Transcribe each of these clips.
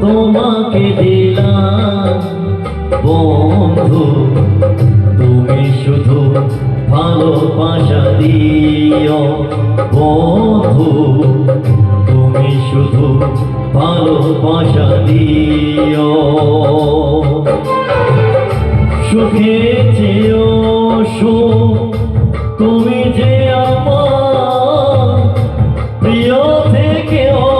তোমাকে দিলাম। বন্ধু, তুমি শুধু ভালোবাসা দিও। বন্ধু, তুমি শুধু ভালোবাসা দিও। সুখে চেয়েও সুখ, তুমি যে আমার প্রিয় থেকেও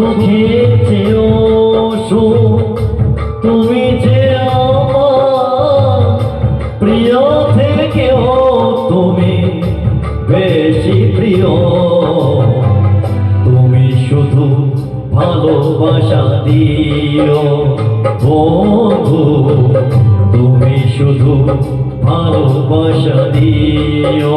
সুখে চেয়েও তুমি যে প্রিয় থেকেও তুমি বেশি প্রিয়। তুমি শুধু ভালোবাসা দিও। বন্ধু, তুমি শুধু ভালোবাসা দিও।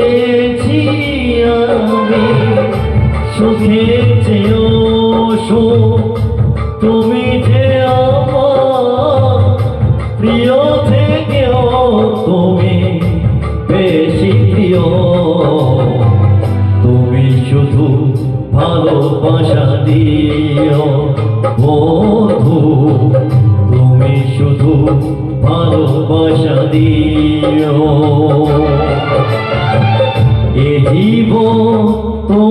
সুখে চেয়েও তুমি যে প্রিয় থেকেও তুমি বেশি প্রিয়। তুমি শুধু ভালোবাসা দিও বন্ধু। তুমি শুধু ভালোবাসা দিও। এ জীবন তোমাকে